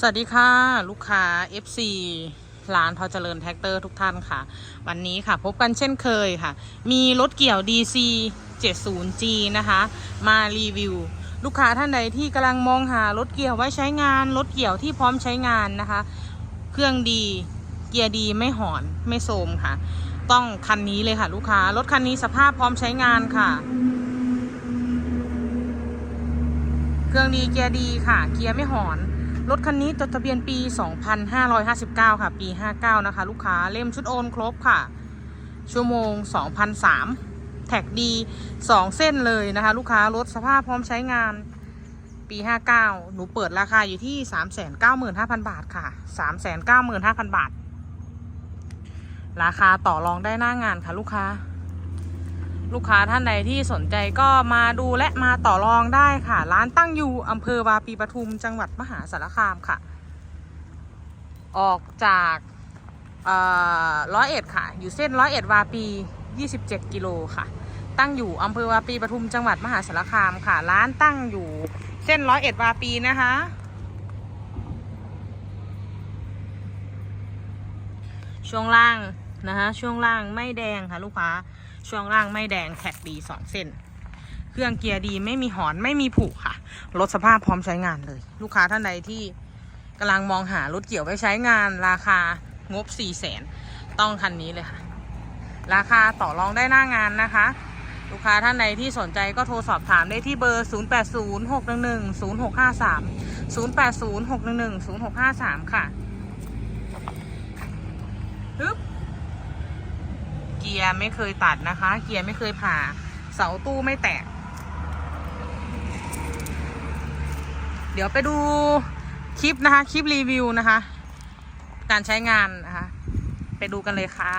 สวัสดีค่ะ ลูกค้า FC ร้านพอเจริญแท็กเตอร์ทุกท่านค่ะ วันนี้ค่ะพบกันเช่นเคยค่ะ มีรถเกี่ยว DC 70G นะคะ มารีวิว ลูกค้าท่านใดที่กำลังมองหารถเกี่ยวไว้ใช้งาน รถเกี่ยวที่พร้อมใช้งานนะคะ เครื่องดีเกียร์ดีไม่หอนไม่โทมค่ะ ต้องคันนี้เลยค่ะ ลูกค้ารถคันนี้สภาพพร้อมใช้งานค่ะเครื่องดีเกียร์ดีค่ะ เกียร์ไม่หอน รถคันนี้จดทะเบียนปี 2559 ค่ะ ปี 59 นะคะ ลูกค้าเล่มชุดโอนครบค่ะ ชั่วโมง 2,003 แท็กดี 2 เส้นเลยนะคะ ลูกค้ารถสภาพพร้อมใช้งานปี 59 หนูเปิดราคาอยู่ที่ 395,000 บาทค่ะ 395,000 บาท ราคาต่อรองได้หน้างานค่ะลูกค้า ลูกค้าท่านใดที่สนใจก็มาดูและมาต่อรองได้ค่ะ ร้านตั้งอยู่อำเภอวาปีปทุมจังหวัดมหาสารคามค่ะ ออกจากร้อยเอ็ดค่ะ อยู่เส้นร้อยเอ็ดวาปี 27 กิโลค่ะ ตั้งอยู่อำเภอวาปีปทุมจังหวัดมหาสารคามค่ะ ร้านตั้งอยู่เส้นร้อยเอ็ดวาปีนะคะช่วงล่างนะคะช่วงล่างไม่แดงค่ะลูกค้า ช่วงล่างไม่แดงแท็กดีสองเส้น เครื่องเกียร์ดีไม่มีหอนไม่มีผุค่ะ รถสภาพพร้อมใช้งานเลย ลูกค้าท่านใดที่กำลังมองหารถเกี่ยวไว้ใช้งานราคางบ4ี่แสนต้องคันนี้เลยค่ะ ราคาต่อรองได้หน้างานนะคะ ลูกค้าท่านใดที่สนใจก็โทรสอบถามได้ที่เบอร์ 0806110653 0806110653 ค่ะฮึบ กียร์ไม่เคยตัดนะคะ เกียร์ไม่เคยผ่า เสาตู้ไม่แตก เดี๋ยวไปดูคลิปนะคะ คลิปรีวิวนะคะ การใช้งานนะคะ ไปดูกันเลยค่ะ